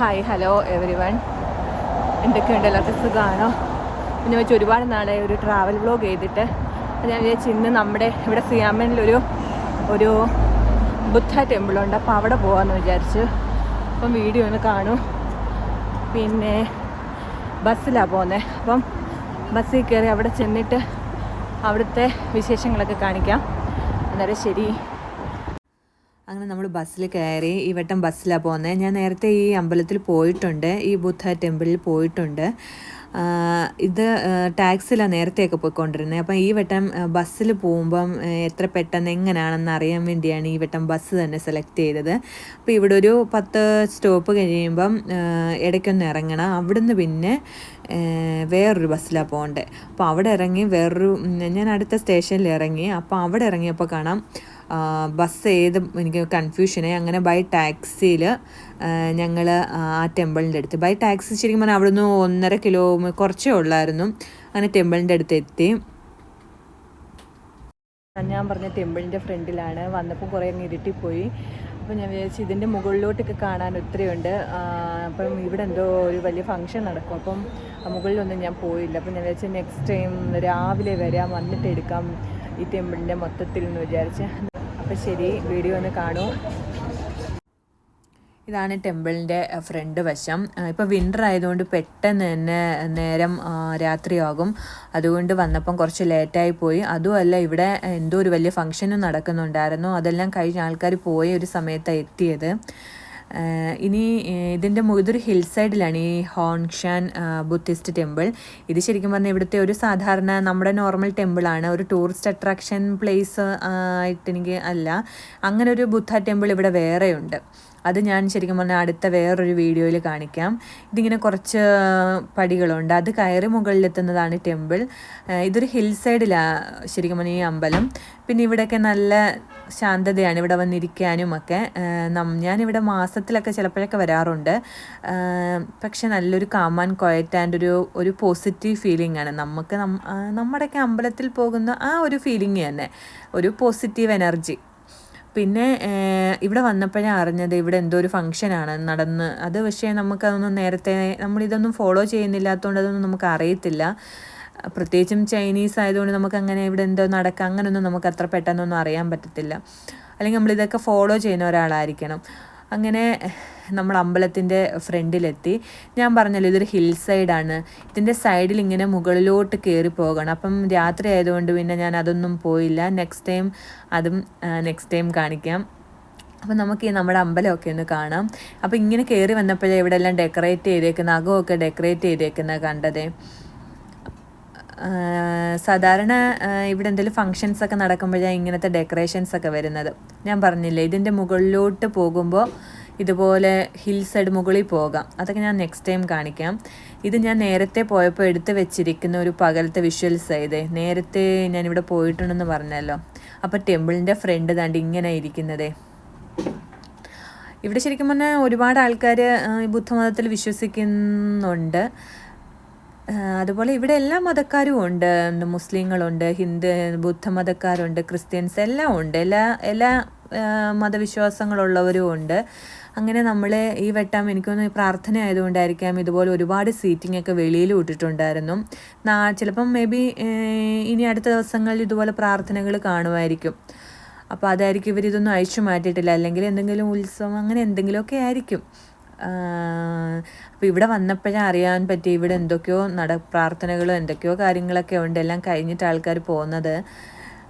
Hi hello every one എന്തൊക്കെയുണ്ട്? എല്ലാവർക്കും സുഖമാണോ പിന്നെ വെച്ച് ഒരുപാട് നാളെ ഒരു ട്രാവൽ വ്ലോഗ് ചെയ്തിട്ട്. ഞാൻ വിചാരിച്ചു ഇന്ന് നമ്മുടെ ഇവിടെ സിയാമനിലൊരു ഒരു ബുദ്ധ ടെമ്പിളുണ്ട് അപ്പോൾ അവിടെ പോകാമെന്ന് വിചാരിച്ചു. അപ്പം വീഡിയോ ഒന്ന് കാണും. പിന്നെ ബസ്സിലാണ് പോകുന്നത് അപ്പം ബസ്സിൽ കയറി അവിടെ ചെന്നിട്ട് അവിടുത്തെ വിശേഷങ്ങളൊക്കെ കാണിക്കാം. അന്നേരം ശരി. അങ്ങനെ നമ്മൾ ബസ്സിൽ കയറി ഈ വട്ടം ബസ്സിലാണ് പോകുന്നത് ഞാൻ നേരത്തെ ഈ അമ്പലത്തിൽ പോയിട്ടുണ്ട്. ഈ ബുദ്ധ ടെമ്പിളിൽ പോയിട്ടുണ്ട്. ഇത് ടാക്സിലാണ് നേരത്തെയൊക്കെ പോയിക്കൊണ്ടിരുന്നത് അപ്പം ഈ വട്ടം ബസ്സിൽ പോകുമ്പം എത്ര പെട്ടെന്ന് എങ്ങനെയാണെന്ന് അറിയാൻ വേണ്ടിയാണ് ഈ വട്ടം ബസ് തന്നെ സെലക്ട് ചെയ്തത്. അപ്പോൾ ഇവിടെ ഒരു പത്ത് സ്റ്റോപ്പ് കഴിയുമ്പം ഇടയ്ക്കൊന്ന് ഇറങ്ങണം. അവിടുന്ന് പിന്നെ വേറൊരു ബസ്സിലാണ് പോകേണ്ടത് അപ്പോൾ അവിടെ ഇറങ്ങി വേറൊരു ഞാൻ അടുത്ത സ്റ്റേഷനിൽ ഇറങ്ങി. അപ്പോൾ അവിടെ ഇറങ്ങിയപ്പോൾ കാണാം ബസ് ഏത് എനിക്ക് കൺഫ്യൂഷനായി അങ്ങനെ ബൈ ടാക്സിയിൽ ഞങ്ങൾ ആ ടെമ്പിളിന്റെ അടുത്ത്. ബൈ ടാക്സി ശരിക്കും പറഞ്ഞാൽ അവിടുന്ന് ഒന്നര കിലോ കുറച്ചേ ഉള്ളായിരുന്നു. അങ്ങനെ ടെമ്പിളിന്റെ അടുത്ത് എത്തി. ഞാൻ പറഞ്ഞ ടെമ്പിളിന്റെ ഫ്രണ്ടിലാണ്. വന്നപ്പോൾ കുറേ അങ്ങ് ഇരുട്ടിപ്പോയി. അപ്പോൾ ഞാൻ വിചാരിച്ചു ഇതിന്റെ മുകളിലോട്ടൊക്കെ കാണാൻ ഒത്തിരിയുണ്ട്. അപ്പം ഇവിടെ എന്തോ ഒരു വലിയ ഫംഗ്ഷൻ നടക്കും. അപ്പം മുകളിലൊന്നും ഞാൻ പോയില്ല. അപ്പം ഞാൻ വിചാരിച്ചു നെക്സ്റ്റ് ടൈം രാവിലെ വരാം. വന്നിട്ട് എടുക്കാം ഈ ടെമ്പിളിന്റെ മൊത്തത്തിൽ എന്ന് വിചാരിച്ച്. അപ്പോൾ ശരി വീഡിയോ ഒന്ന് കാണൂ. ഇതാണ് ടെമ്പിളിന്റെ ഫ്രണ്ട് വശം. ഇപ്പോൾ വിന്റർ ആയതുകൊണ്ട് പെട്ടെന്ന് തന്നെ നേരം രാത്രിയാകും. അതുകൊണ്ട് വന്നപ്പം കുറച്ച് ലേറ്റായി പോയി. അതുമല്ല ഇവിടെ എന്തോ ഒരു വലിയ ഫംഗ്ഷനും നടക്കുന്നുണ്ടായിരുന്നു. അതെല്ലാം കഴിഞ്ഞ ആൾക്കാർ പോയ ഒരു സമയത്താണ് എത്തിയത്. ഇനി ഇതിന്റെ ഇതൊരു ഹിൽ സൈഡിലാണ് ഈ ഹോൺഷാൻ ബുദ്ധിസ്റ്റ് ടെമ്പിൾ. ഇത് ശരിക്കും പറഞ്ഞാൽ ഇവിടുത്തെ ഒരു സാധാരണ നമ്മുടെ നോർമൽ ടെമ്പിളാണ്. ഒരു ടൂറിസ്റ്റ് അട്രാക്ഷൻ പ്ലേസ് ആയിട്ട് എനിക്ക് അല്ല. അങ്ങനെ ഒരു ബുദ്ധ ടെമ്പിൾ ഇവിടെ വേറെയുണ്ട്. അത് ഞാൻ ശരിക്കും പറഞ്ഞാൽ അടുത്ത വേറൊരു വീഡിയോയിൽ കാണിക്കാം. ഇതിങ്ങനെ കുറച്ച് പടികളുണ്ട്. അത് കയറി മുകളിലെത്തുന്നതാണ് ടെമ്പിൾ. ഇതൊരു ഹിൽ സൈഡിലാണ് ശരിക്കും പറഞ്ഞാൽ ഈ അമ്പലം. പിന്നെ ഇവിടെയൊക്കെ നല്ല ശാന്തതയാണ് ഇവിടെ വന്നിരിക്കാനും ഒക്കെ. ഞാനിവിടെ മാസത്തിലൊക്കെ ചിലപ്പോഴൊക്കെ വരാറുണ്ട്. പക്ഷെ നല്ലൊരു കാമാൻ ക്വയറ്റ് ആൻഡ് ഒരു ഒരു പോസിറ്റീവ് ഫീലിംഗ് ആണ്. നമുക്ക് നമ്മുടെയൊക്കെ അമ്പലത്തിൽ പോകുന്ന ആ ഒരു ഫീലിംഗ് തന്നെ. ഒരു പോസിറ്റീവ് എനർജി പിന്നെ ഇവിടെ വന്നപ്പോഴേ അറിഞ്ഞത് ഇവിടെ എന്തോ ഒരു ഫംഗ്ഷനാണ് നടന്ന്. അത് പക്ഷേ നമുക്കതൊന്നും നേരത്തെ നമ്മളിതൊന്നും ഫോളോ ചെയ്യുന്നില്ലാത്തതുകൊണ്ട് അതൊന്നും നമുക്ക് അറിയത്തില്ല. പ്രത്യേകിച്ചും ചൈനീസ് ആയതുകൊണ്ട് നമുക്ക് അങ്ങനെ ഇവിടെ എന്തോ നടക്കുക അങ്ങനെയൊന്നും നമുക്ക് അത്ര പെട്ടെന്നൊന്നും അറിയാൻ പറ്റത്തില്ല. അല്ലെങ്കിൽ നമ്മളിതൊക്കെ ഫോളോ ചെയ്യുന്ന ഒരാളായിരിക്കണം. അങ്ങനെ നമ്മൾ അമ്പലത്തിന്റെ ഫ്രണ്ടിലെത്തി. ഞാൻ പറഞ്ഞല്ലോ ഇതൊരു ഹിൽ സൈഡാണ്. ഇതിന്റെ സൈഡിൽ ഇങ്ങനെ മുകളിലോട്ട് കയറി പോകണം. അപ്പം രാത്രി ആയതുകൊണ്ട് പിന്നെ ഞാൻ അതൊന്നും പോയില്ല. നെക്സ്റ്റ് ടൈം അതും നെക്സ്റ്റ് ടൈം കാണിക്കാം. അപ്പം നമുക്ക് ഈ നമ്മുടെ അമ്പലമൊക്കെ ഒന്ന് കാണാം. അപ്പോൾ ഇങ്ങനെ കയറി വന്നപ്പോഴേ ഇവിടെ എല്ലാം ഡെക്കറേറ്റ് ചെയ്തേക്കുന്ന അകമൊക്കെ ഡെക്കറേറ്റ് ചെയ്തേക്കുന്നത് കണ്ടതേ. സാധാരണ ഇവിടെ എന്തെങ്കിലും ഫങ്ഷൻസ് ഒക്കെ നടക്കുമ്പോഴാണ് ഇങ്ങനത്തെ ഡെക്കറേഷൻസ് ഒക്കെ വരുന്നത്. ഞാൻ പറഞ്ഞില്ലേ ഇതിന്റെ മുകളിലോട്ട് പോകുമ്പോൾ ഇതുപോലെ ഹിൽ സൈഡ് മുകളിൽ പോകാം. അതൊക്കെ ഞാൻ നെക്സ്റ്റ് ടൈം കാണിക്കാം. ഇത് ഞാൻ നേരത്തെ പോയപ്പോൾ എടുത്ത് വെച്ചിരിക്കുന്ന ഒരു പകലത്തെ വിഷ്വൽസ് ആയതേ നേരത്തെ ഞാനിവിടെ പോയിട്ടുണ്ടെന്ന് പറഞ്ഞല്ലോ. അപ്പോൾ ടെമ്പിളിന്റെ ഫ്രണ്ട് താണ്ട് ഇങ്ങനെ ഇരിക്കുന്നതേ. ഇവിടെ ശരിക്കും പറഞ്ഞാൽ ഒരുപാട് ആൾക്കാർ ബുദ്ധമതത്തിൽ വിശ്വസിക്കുന്നുണ്ട്. അതുപോലെ ഇവിടെ എല്ലാ മതക്കാരും ഉണ്ട്. മുസ്ലിങ്ങളുണ്ട് ഹിന്ദു ബുദ്ധമതക്കാരുണ്ട് ക്രിസ്ത്യൻസ് എല്ലാം ഉണ്ട്. എല്ലാ എല്ലാ മതവിശ്വാസങ്ങളുള്ളവരും ഉണ്ട്. അങ്ങനെ നമ്മൾ ഈ വട്ടം എനിക്കൊന്ന് പ്രാർത്ഥന ആയതുകൊണ്ടായിരിക്കാം ഇതുപോലെ ഒരുപാട് സീറ്റിംഗ് ഒക്കെ വെളിയിൽ വിട്ടിട്ടുണ്ടായിരുന്നു നാ ചിലപ്പം മേ ബി ഇനി അടുത്ത ദിവസങ്ങളിൽ ഇതുപോലെ പ്രാർത്ഥനകൾ കാണുമായിരിക്കും. അപ്പോൾ അതായിരിക്കും ഇവരിതൊന്നും അഴിച്ചു മാറ്റിയിട്ടില്ല. അല്ലെങ്കിൽ എന്തെങ്കിലും ഉത്സവം അങ്ങനെ എന്തെങ്കിലുമൊക്കെ ആയിരിക്കും. അപ്പോൾ ഇവിടെ വന്നപ്പോഴേ അറിയാൻ പറ്റി ഇവിടെ എന്തൊക്കെയോ നട പ്രാർത്ഥനകളും എന്തൊക്കെയോ കാര്യങ്ങളൊക്കെ ഉണ്ട്. എല്ലാം കഴിഞ്ഞിട്ട് ആൾക്കാർ പോകുന്നത്.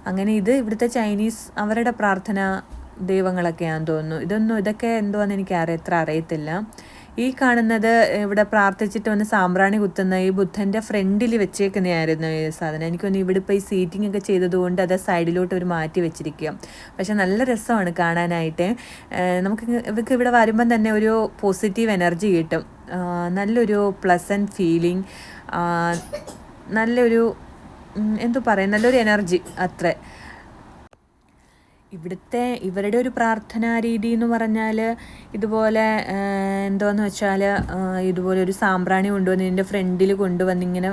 അങ്ങനെ ഇത് ഇവിടുത്തെ ചൈനീസ് അവരുടെ പ്രാർത്ഥന ദൈവങ്ങളൊക്കെയാണെന്ന് തോന്നുന്നു. ഇതൊന്നും ഇതൊക്കെ എന്തുവാന്ന് എനിക്ക് അറിയത്ര അറിയത്തില്ല. ഈ കാണുന്നത് ഇവിടെ പ്രാർത്ഥിച്ചിട്ട് വന്ന് സാമ്പ്രാണി കുത്തുന്ന ഈ ബുദ്ധന്റെ ഫ്രണ്ടിൽ വെച്ചേക്കുന്നതായിരുന്നു ഈ സാധനം. എനിക്കൊന്ന് ഇവിടെ ഇപ്പോൾ ഈ സീറ്റിംഗ് ഒക്കെ ചെയ്തതുകൊണ്ട് അത് സൈഡിലോട്ട് ഒരു മാറ്റി വെച്ചിരിക്കുക. പക്ഷെ നല്ല രസമാണ് കാണാനായിട്ട്. നമുക്ക് ഇവർക്ക് ഇവിടെ വരുമ്പം തന്നെ ഒരു പോസിറ്റീവ് എനർജി കിട്ടും. നല്ലൊരു പ്ലസന്റ് ഫീലിംഗ് നല്ലൊരു എന്തു പറയാം നല്ലൊരു എനർജി അത്ര. ഇവിടുത്തെ ഇവരുടെ ഒരു പ്രാർത്ഥനാ രീതി എന്ന് പറഞ്ഞാൽ ഇതുപോലെ എന്തോന്ന് വെച്ചാൽ ഇതുപോലെ ഒരു സാമ്പ്രാണി കൊണ്ടുവന്ന് ഇതിന്റെ ഫ്രണ്ടിൽ കൊണ്ടുവന്ന് ഇങ്ങനെ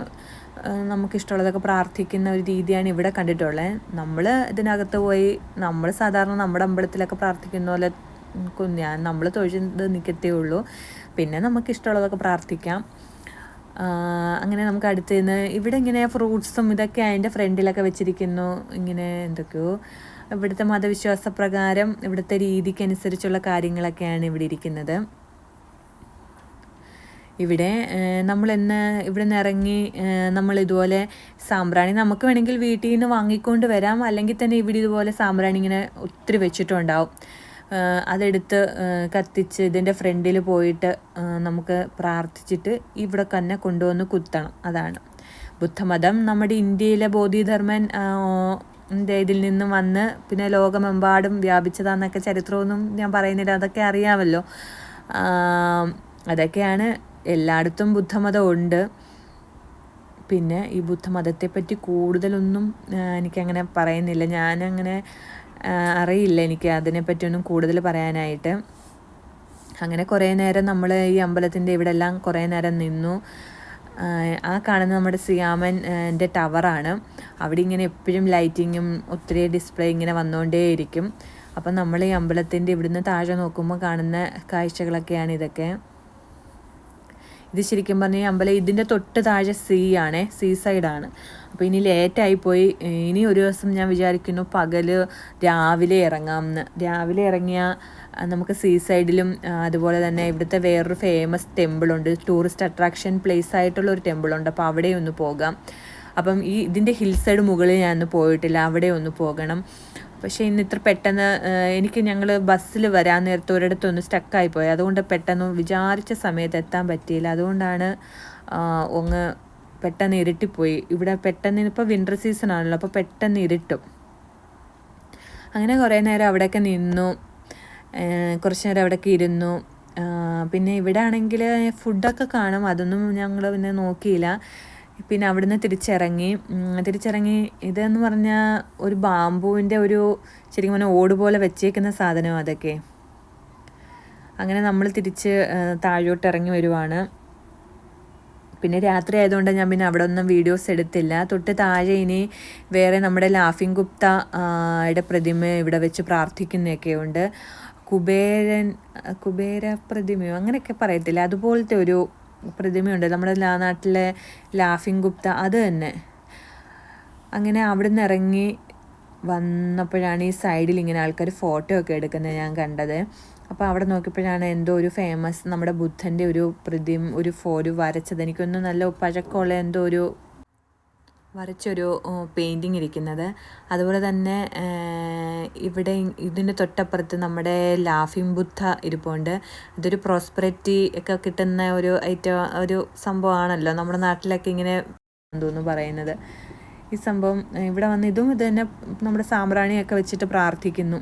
നമുക്കിഷ്ടമുള്ളതൊക്കെ പ്രാർത്ഥിക്കുന്ന ഒരു രീതിയാണ് ഇവിടെ കണ്ടിട്ടുള്ളത് നമ്മൾ ഇതിനകത്ത് പോയി നമ്മൾ സാധാരണ നമ്മുടെ അമ്പലത്തിലൊക്കെ പ്രാർത്ഥിക്കുന്ന പോലെ ഞാൻ നമ്മൾ തൊഴുത് നിൽക്കത്തേ ഉള്ളൂ. പിന്നെ നമുക്ക് ഇഷ്ടമുള്ളതൊക്കെ പ്രാർത്ഥിക്കാം അങ്ങനെ നമുക്ക് അടുത്ത് നിന്ന് ഇവിടെ ഇങ്ങനെ ഫ്രൂട്ട്സും ഇതൊക്കെ അതിന്റെ ഫ്രണ്ടിലൊക്കെ വെച്ചിരിക്കുന്നു. ഇങ്ങനെ എന്തൊക്കെയോ. ഇവിടുത്തെ മതവിശ്വാസ പ്രകാരം ഇവിടുത്തെ രീതിക്കനുസരിച്ചുള്ള കാര്യങ്ങളൊക്കെയാണ് ഇവിടെ ഇരിക്കുന്നത്. ഇവിടെ നമ്മൾ ഇന്ന് ഇവിടെ നിന്ന് ഇറങ്ങി നമ്മൾ ഇതുപോലെ സാമ്പ്രാണി നമുക്ക് വേണമെങ്കിൽ വീട്ടിൽ നിന്ന് വാങ്ങിക്കൊണ്ട് വരാം. അല്ലെങ്കിൽ തന്നെ ഇവിടെ ഇതുപോലെ സാമ്പ്രാണി ഇങ്ങനെ ഒത്തിരി വെച്ചിട്ടുണ്ടാവും. അതെടുത്ത് കത്തിച്ച് ഇതിന്റെ ഫ്രണ്ടിൽ പോയിട്ട് നമുക്ക് പ്രാർത്ഥിച്ചിട്ട് ഇവിടെ തന്നെ കൊണ്ടുവന്ന് കുത്തണം. അതാണ് ബുദ്ധമതം. നമ്മുടെ ഇന്ത്യയിലെ ബോധിധർമ്മൻ ഇതിൽ നിന്ന് വന്ന് പിന്നെ ലോകമെമ്പാടും വ്യാപിച്ചതാന്നൊക്കെ ചരിത്രമൊന്നും ഞാൻ പറയുന്നില്ല അതൊക്കെ അറിയാമല്ലോ. അതൊക്കെയാണ് എല്ലായിടത്തും ബുദ്ധമതം ഉണ്ട് പിന്നെ ഈ ബുദ്ധമതത്തെപ്പറ്റി കൂടുതലൊന്നും എനിക്കങ്ങനെ പറയുന്നില്ല. ഞാനങ്ങനെ അറിയില്ല എനിക്ക് അതിനെപ്പറ്റിയൊന്നും കൂടുതൽ പറയാനായിട്ട്. അങ്ങനെ കുറേ നേരം നമ്മൾ ഈ അമ്പലത്തിന്റെ ഇവിടെ എല്ലാം കുറേ നേരം നിന്നു. ആ, കാണുന്ന നമ്മുടെ സിയാമൻ എന്റെ ടവറാണ് അവിടെ ഇങ്ങനെ എപ്പോഴും ലൈറ്റിങ്ങും ഒത്തിരി ഡിസ്പ്ലേ ഇങ്ങനെ വന്നുകൊണ്ടേയിരിക്കും അപ്പം നമ്മൾ ഈ അമ്പലത്തിന്റെ ഇവിടുന്ന് താഴെ നോക്കുമ്പോൾ കാണുന്ന കാഴ്ചകളൊക്കെയാണ് ഇതൊക്കെ. ഇത് ശരിക്കും പറഞ്ഞാൽ അമ്പലം ഇതിന്റെ തൊട്ട് താഴെ സീ ആണേ സീ സൈഡാണ് അപ്പോൾ ഇനി ലേറ്റായി പോയി. ഇനി ഒരു ദിവസം ഞാൻ വിചാരിക്കുന്നു പകൽ രാവിലെ ഇറങ്ങാമെന്ന് രാവിലെ ഇറങ്ങിയാൽ നമുക്ക് സീ സൈഡിലും അതുപോലെ തന്നെ ഇവിടുത്തെ വേറൊരു ഫേമസ് ടെമ്പിളുണ്ട് ടൂറിസ്റ്റ് അട്രാക്ഷൻ പ്ലേസ് ആയിട്ടുള്ള ഒരു ടെമ്പിളുണ്ട് അപ്പോൾ അവിടെ ഒന്ന് പോകാം. അപ്പം ഈ ഇതിന്റെ ഹിൽ സൈഡ് മുകളിൽ ഞാൻ പോയിട്ടില്ല. അവിടെ ഒന്ന് പോകണം. പക്ഷേ ഇന്ന് ഇത്ര പെട്ടെന്ന് എനിക്ക് ഞങ്ങൾ ബസ്സിൽ വരാൻ നേരത്തെ ഒരിടത്തൊന്ന് സ്റ്റക്കായി പോയി അതുകൊണ്ട് പെട്ടെന്ന് വിചാരിച്ച സമയത്ത് എത്താൻ പറ്റിയില്ല. അതുകൊണ്ടാണ് ഒന്ന് പെട്ടെന്ന് ഇരുട്ടിപ്പോയി. ഇവിടെ പെട്ടെന്ന് ഇപ്പോൾ വിന്റർ സീസൺ ആണല്ലോ അപ്പോൾ പെട്ടെന്ന് ഇരുട്ടും. അങ്ങനെ കുറേ നേരം അവിടെയൊക്കെ നിന്നു. കുറച്ച് നേരം അവിടെയൊക്കെ ഇരുന്നു. പിന്നെ ഇവിടെ ആണെങ്കിൽ ഫുഡൊക്കെ കാണും. അതൊന്നും ഞങ്ങൾ പിന്നെ നോക്കിയില്ല. പിന്നെ അവിടുന്ന് തിരിച്ചിറങ്ങി തിരിച്ചിറങ്ങി ഇതെന്ന് പറഞ്ഞാൽ ഒരു ബാമ്പുവിന്റെ ഒരു ശരിക്കും പറഞ്ഞാൽ ഓട് പോലെ വെച്ചേക്കുന്ന സാധനം അതൊക്കെ. അങ്ങനെ നമ്മൾ തിരിച്ച് താഴോട്ട് ഇറങ്ങി വരുവാണ്. പിന്നെ രാത്രി ആയതുകൊണ്ട് ഞാൻ പിന്നെ അവിടെ ഒന്നും വീഡിയോസ് എടുത്തില്ല. തൊട്ട് താഴെ ഇനി വേറെ നമ്മുടെ ലാഫിംഗ് ഗുപ്തയുടെ യുടെ പ്രതിമ ഇവിടെ വെച്ച് പ്രാർത്ഥിക്കുന്നതൊക്കെ ഉണ്ട്. കുബേരൻ കുബേര പ്രതിമയോ? അങ്ങനെയൊക്കെ പറയത്തില്ല. അതുപോലത്തെ ഒരു പ്രതിമയുണ്ട്. നമ്മുടെ നാട്ടിലെ ലാഫിംഗ് ഗുപ്ത അത് തന്നെ. അങ്ങനെ അവിടെ നിന്ന് ഇറങ്ങി വന്നപ്പോഴാണ് ഈ സൈഡിൽ ഇങ്ങനെ ആൾക്കാർ ഫോട്ടോ ഒക്കെ എടുക്കുന്നത് ഞാൻ കണ്ടത്. അപ്പോൾ അവിടെ നോക്കിയപ്പോഴാണ് എന്തോ ഒരു ഫേമസ് നമ്മുടെ ബുദ്ധന്റെ ഒരു പ്രതിമ ഒരു ഫോ ഒരു വരച്ചത്. എനിക്കൊന്നും നല്ല പഴക്കമുള്ള എന്തോ ഒരു വരച്ചൊരു പെയിന്റിങ് ഇരിക്കുന്നത്. അതുപോലെ തന്നെ ഇവിടെ ഇതിന്റെ തൊട്ടപ്പുറത്ത് നമ്മുടെ ലാഫിംഗ് ബുദ്ധ ഇരിപ്പുണ്ട്. ഇതൊരു പ്രോസ്പെറിറ്റി ഒക്കെ കിട്ടുന്ന ഒരു ഐറ്റം ഒരു സംഭവമാണല്ലോ നമ്മുടെ നാട്ടിലൊക്കെ ഇങ്ങനെ തോന്നുന്നു പറയുന്നത്. ഈ സംഭവം ഇവിടെ വന്ന് ഇതും ഇത് തന്നെ നമ്മുടെ സാമ്പ്രാണിയൊക്കെ വെച്ചിട്ട് പ്രാർത്ഥിക്കുന്നു.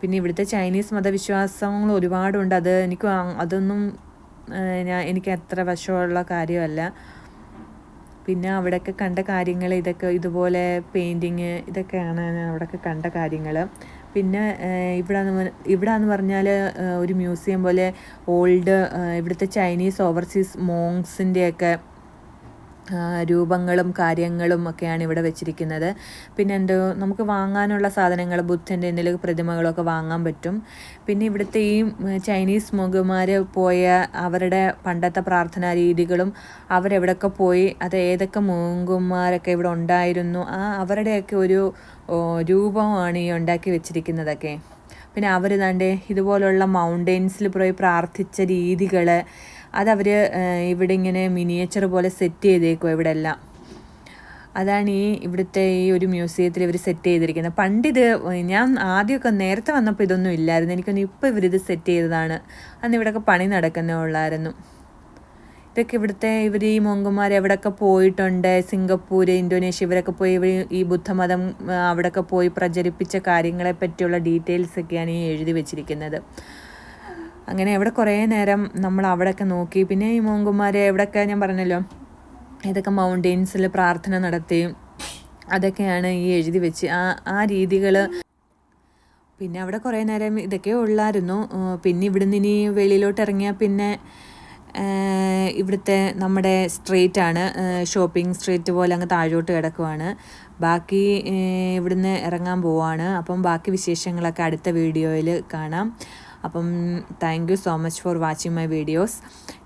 പിന്നെ ഇവിടുത്തെ ചൈനീസ് മതവിശ്വാസങ്ങൾ ഒരുപാടുണ്ട്. അത് എനിക്ക് അതൊന്നും ഞാൻ എനിക്ക് അത്ര വശമുള്ള കാര്യമല്ല. പിന്നെ അവിടെയൊക്കെ കണ്ട കാര്യങ്ങൾ ഇതൊക്കെ ഇതുപോലെ പെയിന്റിങ് ഇതൊക്കെയാണ് ഞാൻ അവിടെയൊക്കെ കണ്ട കാര്യങ്ങൾ പിന്നെ ഇവിടെ ഇവിടെ എന്ന് പറഞ്ഞാൽ ഒരു മ്യൂസിയം പോലെ ഓൾഡ് ഇവിടുത്തെ ചൈനീസ് ഓവർസീസ് മോങ്സിന്റെയൊക്കെ രൂപങ്ങളും കാര്യങ്ങളും ഒക്കെയാണ് ഇവിടെ വെച്ചിരിക്കുന്നത്. പിന്നെ എന്തോ നമുക്ക് വാങ്ങാനുള്ള സാധനങ്ങൾ ബുദ്ധന്റെ എന്തെങ്കിലും പ്രതിമകളൊക്കെ വാങ്ങാൻ പറ്റും. പിന്നെ ഇവിടുത്തെ ഈ ചൈനീസ് മുഖമാർ പോയ അവരുടെ പണ്ടത്തെ പ്രാർത്ഥനാ രീതികളും അവരെവിടെയൊക്കെ പോയി അത് ഏതൊക്കെ മൂങ്ങന്മാരൊക്കെ ഇവിടെ ഉണ്ടായിരുന്നു ആ അവരുടെയൊക്കെ ഒരു രൂപമാണ് ഈ ഉണ്ടാക്കി വെച്ചിരിക്കുന്നതൊക്കെ. പിന്നെ അവർ ദാണ്ടേ ഇതുപോലുള്ള മൗണ്ടെയ്ൻസിൽ പോയി പ്രാർത്ഥിച്ച രീതികൾ അതവർ ഇവിടെ ഇങ്ങനെ മിനിയേച്ചർ പോലെ സെറ്റ് ചെയ്തേക്കും ഇവിടെ എല്ലാം അതാണ് ഈ ഇവിടുത്തെ ഈ ഒരു മ്യൂസിയത്തിൽ ഇവർ സെറ്റ് ചെയ്തിരിക്കുന്നത്. പണ്ടിത് ഞാൻ ആദ്യമൊക്കെ നേരത്തെ വന്നപ്പോൾ ഇതൊന്നും ഇല്ലായിരുന്നു. എനിക്കൊന്ന് ഇപ്പോൾ ഇവരിത് സെറ്റ് ചെയ്തതാണ്. അന്ന് ഇവിടെയൊക്കെ പണി നടക്കുന്നേ ഉള്ളായിരുന്നു. ഇതൊക്കെ ഇവിടുത്തെ ഇവർ ഈ മോങ്കുമാർ എവിടെയൊക്കെ പോയിട്ടുണ്ട്? സിംഗപ്പൂർ ഇന്തോനേഷ്യ ഇവരൊക്കെ പോയി ഇവർ ഈ ബുദ്ധമതം അവിടെയൊക്കെ പോയി പ്രചരിപ്പിച്ച കാര്യങ്ങളെ പറ്റിയുള്ള ഡീറ്റെയിൽസ് ഈ എഴുതി വെച്ചിരിക്കുന്നത്. അങ്ങനെ അവിടെ കുറേ നേരം നമ്മൾ അവിടെയൊക്കെ നോക്കി. പിന്നെ ഈ മോങ്കുമാരെ എവിടെയൊക്കെ ഞാൻ പറഞ്ഞല്ലോ ഇതൊക്കെ മൗണ്ടെയ്ൻസിൽ പ്രാർത്ഥന നടത്തി അതൊക്കെയാണ് ഈ എഴുതി വെച്ച് ആ ആ രീതികൾ പിന്നെ അവിടെ കുറേ നേരം ഇതൊക്കെ ഉള്ളായിരുന്നു. പിന്നെ ഇവിടുന്ന് ഇനി വെളിയിലോട്ട് ഇറങ്ങിയാൽ പിന്നെ ഇവിടുത്തെ നമ്മുടെ സ്ട്രീറ്റ് ആണ്. ഷോപ്പിംഗ് സ്ട്രീറ്റ് പോലെ അങ്ങ് താഴോട്ട് കിടക്കുവാണ്. ബാക്കി ഇവിടുന്ന് ഇറങ്ങാൻ പോവാണ്. അപ്പം ബാക്കി വിശേഷങ്ങളൊക്കെ അടുത്ത വീഡിയോയിൽ കാണാം. അപ്പം thank you so much for watching my videos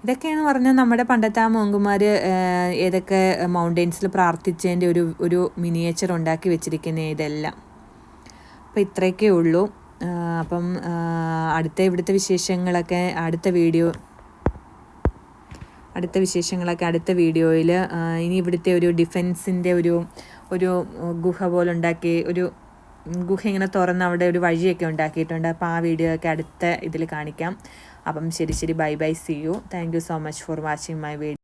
ഇതൊക്കെയെന്ന് പറഞ്ഞാൽ നമ്മുടെ പണ്ടത്തെ ആ മോങ്കുമാർ ഏതൊക്കെ മൗണ്ടെയ്ൻസിൽ പ്രാർത്ഥിച്ചതിന്റെ ഒരു ഒരു മിനിയേച്ചർ ഉണ്ടാക്കി വെച്ചിരിക്കുന്ന ഇതെല്ലാം. അപ്പോൾ ഇത്രയൊക്കെ ഉള്ളൂ. അപ്പം അടുത്ത ഇവിടുത്തെ വിശേഷങ്ങളൊക്കെ അടുത്ത വീഡിയോ അടുത്ത വിശേഷങ്ങളൊക്കെ അടുത്ത വീഡിയോയിൽ ഇനി ഇവിടുത്തെ ഒരു ഡിഫെൻസിന്റെ ഒരു ഒരു ഗുഹ പോലെ ഉണ്ടാക്കി ഒരു ഗുഹ ഇങ്ങനെ തുറന്ന് അവിടെ ഒരു വഴിയൊക്കെ ഉണ്ടാക്കിയിട്ടുണ്ട്. അപ്പോൾ ആ വീഡിയോ ഒക്കെ അടുത്ത ഇതിൽ കാണിക്കാം. അപ്പം ശരി ശരി. Bye bye see you thank you so much for watching my video